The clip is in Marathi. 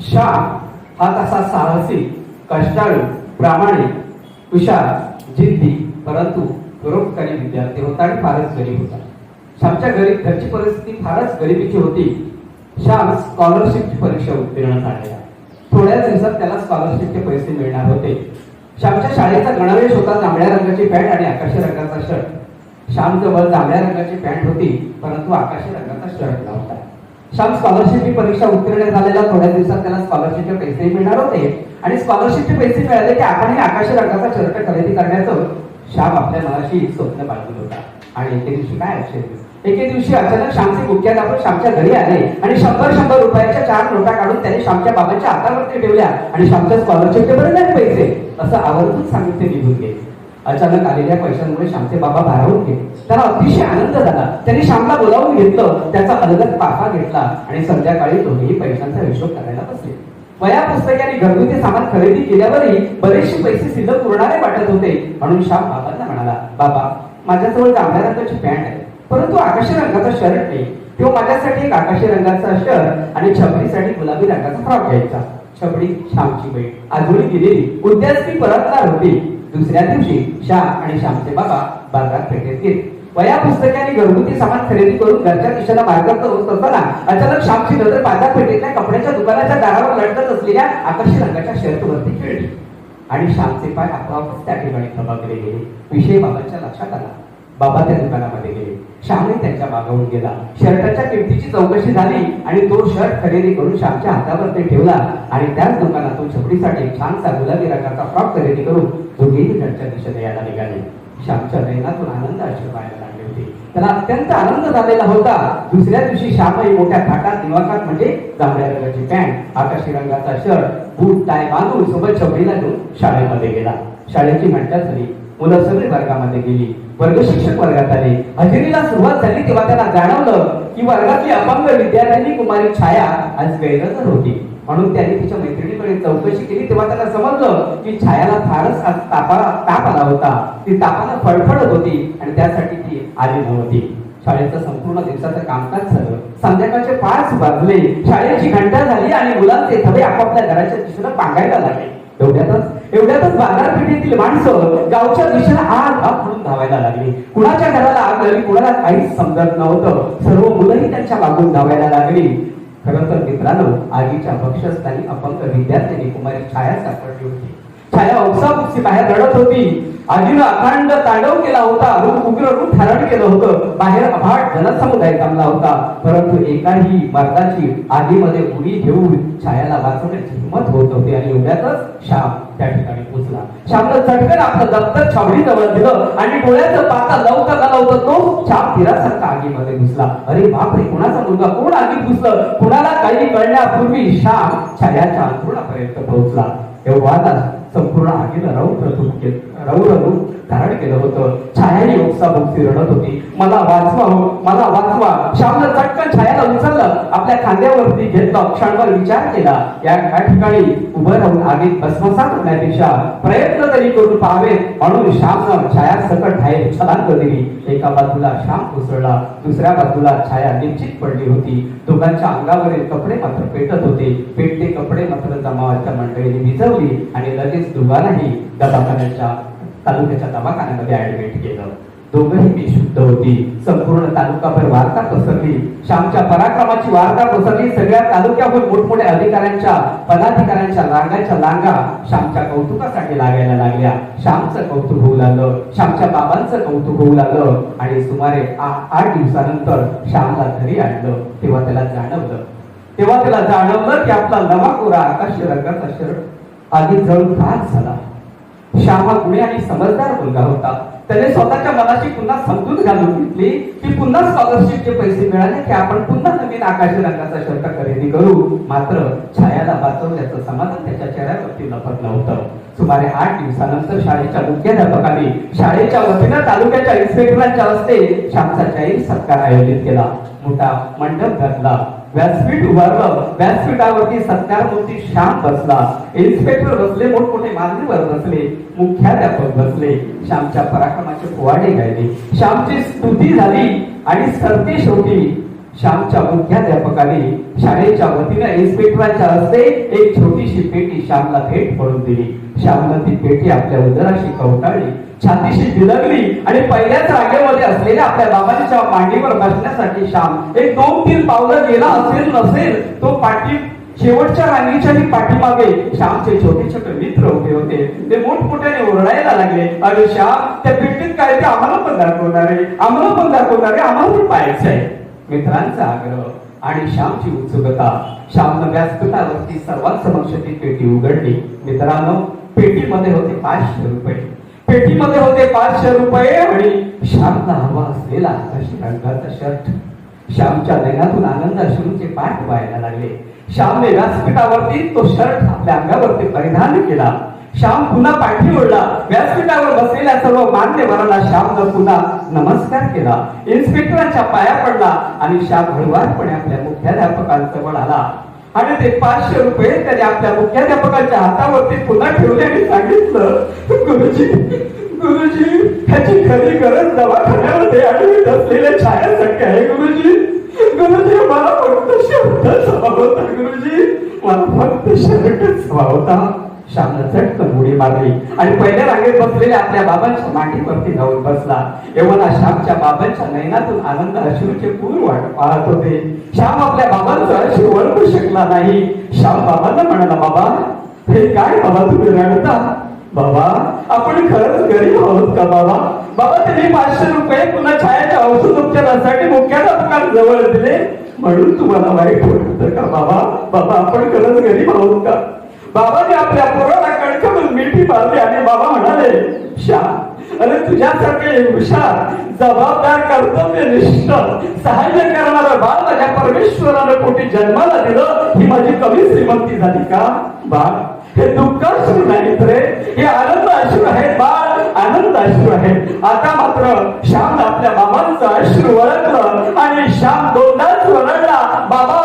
श्याम हा तसा साहसी कष्टाळू प्रामाणिक हुशार जिद्दी परंतु परोपकारी विद्यार्थी होता आणि फारच गरीब होता. श्यामच्या गरीब घरची परिस्थिती फारच गरिबीची होती. श्याम स्कॉलरशिपची परीक्षा उत्तीर्ण झालेला थोड्या दिवसात त्याला स्कॉलरशिपचे पैसे मिळणार होते. श्यामच्या शाळेचा गणवेश होता जांभळ्या रंगाची पॅन्ट आणि आकाशी रंगाचा शर्ट. श्यामजवळ जांभळ्या रंगाची पॅन्ट होती परंतु आकाशी रंगाचा शर्ट नव्हता. श्याम स्कॉलरशिपची परीक्षा उत्तीर्ण झालेला थोड्या दिवसात त्याला स्कॉलरशिपचे पैसे मिळणार होते. आणि स्कॉलरशिपचे पैसे मिळाले की आपण हे आकाशी रंगाचा शर्ट खरेदी करण्याचं श्याम आपल्या मनाशी स्वप्न बाळगत होता. आणि एके दिवशी काय अक्षर एके दिवशी अचानक श्यामचे मुख्याध्यापक श्यामच्या घरी आले आणि शंभर शंभर रुपयाच्या चार नोटा काढून त्याने श्यामच्या बाबांच्या हातावरती ठेवल्या आणि श्यामच्या स्कॉलरशिपचे बरे नाही पैसे असं आवर्जून सांगितले निघून गेले. अचानक आलेल्या पैशांमुळे श्यामचे बाबा भारावून गेले. त्याला अतिशय आनंद झाला. त्यांनी त्याचा अलगद पाफा घेतला आणि संध्याकाळी दोन्ही पैशांचा हिशोब करायला बसले. वया पुस्तके आणि घरगुती सामान खरेदी केल्यावरही बरेचसे पैसे सिद्ध उरणारे वाटत होते. म्हणून श्याम बाबांना म्हणाला बाबा माझ्याजवळ जांभळ्या रंगाची पॅन्ट आहे. परंतु आकाशी रंगाचा शर्ट नाही. तो माझ्यासाठी एक आकाशी रंगाचा शर्ट आणि छपरीसाठी गुलाबी रंगाचा फ्रॉक घ्यायचा. छपडी श्यामची बैठ आजोळी गेलेली उद्याच ती परतणार होती. दुसऱ्या दिवशी श्याम आणि श्यामचे बाबा बाजारात पेठेत गेले. वया पुस्तकाने घरगुती सामान खरेदी करून घरच्या दिशेला मार्गात होत असताना अचानक श्यामची नजर बाजारपेठेतल्या कपड्याच्या दुकानाच्या दारावर लटकत असलेल्या आकर्षक रंगाच्या शर्टवरती खेळली. आणि श्यामचे पाय आपोआपच त्या ठिकाणी थबकले गेले. विषय बाबांच्या लक्षात आला. बाबा त्या दुकानामध्ये गेले. श्यामने त्यांच्या मागावून गेला. शर्टाच्या किमतीची चौकशी झाली आणि तो शर्ट खरेदी करून श्यामच्या हातावर ते ठेवला आणि त्याच दुकानातून छपडीसाठी छानसा गुलाबी रंगाचा फ्रॉक खरेदी करून दोघेही घरच्या दिशेने यायला निघाले. श्यामच्या नयनातून आनंद अश्रू लागले होते. त्याला अत्यंत आनंद झालेला होता. दुसऱ्या दिवशी श्यामही मोठ्या थाटात दिवाकात म्हणजे जांभळ्या रंगाची पॅन्ट आकाशी रंगाचा शर्ट बूट टाय बांधून सोबत छबरीला घेऊन शाळेमध्ये गेला. शाळेची घंटा झाली. मुलं सगळी वर्गामध्ये गेली. वर्ग शिक्षक वर्गात आले. हजेरीला सुरुवात झाली तेव्हा त्यांना जाणवलं की वर्गातली अपंग विद्यार्थ्यांनी कुमारी छाया आज गैरहजर होती. म्हणून त्यांनी तिच्या मैत्रिणीकडे चौकशी केली. तेव्हा त्यांना समजलं की छायाला फारच तापाला ताप आला होता. ती तापानं फडफडत होती आणि त्यासाठी ती आली नव्हती. शाळेचं संपूर्ण दिवसाचं कामकाज झालं. संध्याकाळचे पाच वाजले. शाळेची घंटा झाली आणि मुलांचे थवे आपापल्या घराच्या दिशेनं पांगायला लागले. एवढ्यातच एवढ्यातच बाजारपेठेतील माणसं गावच्या दिशेला आग आग म्हणून धावायला लागली. कुणाच्या घराला आग लागली कुणाला काहीच समजत नव्हतं. सर्व मुलंही त्यांच्या मागून धावायला लागली. खरं तर मित्रांनो आजीच्या भक्षस्थानी अपंग विद्यार्थ्यांनी कुमारी छाया सापडली होती छाया उपसापुपसी बाहेर रडत होती. आजीनं अखंड तांडव केला होता. रूप उग्र रूप धारण केलं होतं. बाहेर अफाट जनसमुदाय जमला होता. परंतु एकाही मर्दाची आधीमध्ये उडी घेऊन छायाला वाचवण्याची हिंमत होत होती आणि एवढ्यातच श्याम त्या ठिकाणी पोचला श्यामनं चटकन आपलं दप्तर छावणी जवळ दिलं आणि डोळ्याचं पाता लवकर न लावतं तो छाप तिरासारखा आगीमध्ये घुसला. अरे बापरे कुणाचा मुलगा? कोण आगी घुसलं? कुणाला काही कळण्यापूर्वी श्याम छायाच्या अंतरुणापर्यंत पोहोचला. एवढा संपूर्ण आगीला राऊत रचून राऊ रौद्र धारण केलं होतं. छायाही ओक्साबोक्सी रडत होती. मला वाचवा हो मला वाचवा. श्यामला चटकन छायाला उचललं आपल्या खांद्यावरती घेतला क्षणभर विचार केला. या ठिकाणी उभं राहून आगीत भस्मसात होण्यापेक्षा प्रयत्न तरी करून पाहावे म्हणून श्यामनं छाया सकट बाहेर छलांग दिली एका बाजूला श्याम कोसळला दुसऱ्या बाजूला छाया निश्चित पडली होती. दोघांच्या अंगावरील कपडे मात्र पेटत होते. पेटते कपडे मात्र जमावाच्या मंडळीने भिजवली आणि लगेच दोघांनाही दवाखान्याच्या तालुक्याच्या दवाखान्यामध्ये ऍडमिट केलं. दोघंही शुद्ध होती. संपूर्ण तालुकाभर वार्ता पसरली. श्यामच्या पराक्रमाची वार्ता पसरली. सगळ्या तालुक्यावर मोठमोठ्या अधिकाऱ्यांच्या पदाधिकाऱ्यांच्या लांगाच्या लांगा श्यामच्या कौतुकासाठी लागायला लागल्या. श्यामचं कौतुक होऊ लागलं. श्यामच्या बाबांचं कौतुक होऊ लागलं. आणि सुमारे आठ दिवसानंतर श्यामला घरी आणलं. तेव्हा त्याला जाणवलं. तेव्हा त्याला जाणवलं की आपला नवा कोरा आकाश रंगाचा शर्ट आधी जळून खाक झाला. श्याम हा गुणे आणि समजदार मुलगा होता. त्याने स्वतःच्या मनाची पुन्हा समजून घालून घेतली की पुन्हा स्कॉलरशिपचे पैसे मिळाले की आपण पुन्हा नवीन आकाशी रंगाचा शर्ट खरेदी करू. मात्र छायाला वाचवल्याचं समाधान त्याच्या चेहऱ्यावरती लपत नव्हतं. सुमारे आठ दिवसानंतर शाळेच्या मुख्याध्यापकांनी शाळेच्या वतीनं तालुक्याच्या इन्स्पेक्टरांच्या हस्ते श्यामचा जाहीर सत्कार आयोजित केला. मोठा मंडप घातला. व्यासपीठ उभारलं. व्यासपीठावरती सत्कारमूर्ती श्याम बसला. इन्स्पेक्टर बसले मोठमोठे मान्यवर बसले. मुख्याध्यापक बसले. श्यामच्या पराक्रमाचे पोवाडे गायले श्यामची स्तुती झाली आणि सरते शेवटी श्यामच्या मुख्याध्यापकाने शाळेच्या वतीने इन्स्पेक्टरांच्या हस्ते एक छोटीशी पेटी श्यामला भेट म्हणून दिली. श्यामला ती पेटी आपल्या उदराशी कवटाळली. छातीशी बिलगली आणि पहिल्याच रागेमध्ये असलेल्या आपल्या बाबांच्या मांडीवर बसण्यासाठी श्याम. एक दोन तीन पावलं गेला असेल नसेल तो पाठी शेवटच्या रांगेच्या पाठीमागे श्यामचे छोटे छोटे मित्र उभे होते. ते मोठमोठ्याने ओरडायला लागले. अरे श्याम त्या पेटीत काय ते आम्हाला पण दाखवणार आहे? आम्हाला पण दाखवणार आहे? आम्हाला पण पाहायचं आहे. मित्रांचा आग्रह आणि श्यामची उत्सुकता. श्यामनं व्यासपीठावरती सर्वांसमक्ष ती पेटी उघडली. मित्रांनो पेटीमध्ये होते पाचशे रुपये. पेटीमध्ये होते पाचशे रुपये. आणि श्यामचा हवा असलेला आकाशी रंगाचा शर्ट. श्यामच्या नयनातून आनंद अश्रूंचे पाठ व्हायला लागले. श्यामने व्यासपीठावरती तो शर्ट आपल्या अंगावरती परिधान केला. श्याम पुन्हा पाठी ओढला. व्यासपीठावर बसलेल्या सर्व मान्यवरांना श्यामनं पुन्हा नमस्कार केला. इन्स्पेक्टरांच्या पाया पडला आणि श्याम हळुवारपणे आपल्या मुख्याध्यापकांजवळ आला. आणि ते पाचशे रुपये त्याने आपल्या मुख्याध्यापकाच्या हातावरती पुन्हा ठेवले आणि सांगितलं गुरुजी गुरुजी ह्याची खरी गरज दवाखान्यामध्ये आढळत असलेल्या छायासारखे आहे गुरुजी. गुरुजी मला फक्त शब्द स्वभाव होता गुरुजी. मला फक्त शर्टच स्वभाव होता. श्यामनं चटकन उडी मारली. आणि पहिल्या रांगेत बसलेल्या आपल्या बाबांच्या मांडीवरती जाऊन बसला. एवढा श्यामच्या बाबांच्या नयनातून आनंद अश्रूचे पूर वाट पाहत होते. श्याम आपल्या बाबांचं अश्रू ओळखू शकला नाही. श्याम बाबांना म्हणाला बाबा हे काय बाबा तुम्ही रडता? बाबा आपण खरंच गरीब आहोत का बाबा? बाबा तुम्ही पाचशे रुपये पुन्हा छायाच्या औषध उपचारासाठी मुख्याला दुकान जवळ दिले. म्हणून तुम्हाला वाईट वाटतं का बाबा? बाबा आपण खरंच गरीब आहोत का? बाबाने आपल्या पोराला कणकमून मिठी मारली आणि बाबा म्हणाले हुशार अरे तुझ्यासारखे हुशार जबाबदार कर्तव्य निष्ठ सहाय्य करणार बाळ माझ्या परमेश्वरानं पोटी जन्माला दिलं ही माझी कमी श्रीमंती झाली का? बाळ हे दुःख अश्रू नाहीत रे हे आनंद अश्रू आहेत बाळ आनंद अश्रू आहे आता मात्र श्याम आपल्या बाबांचं अश्रू वळखलं आणि श्याम दोनदाच वळला बाबा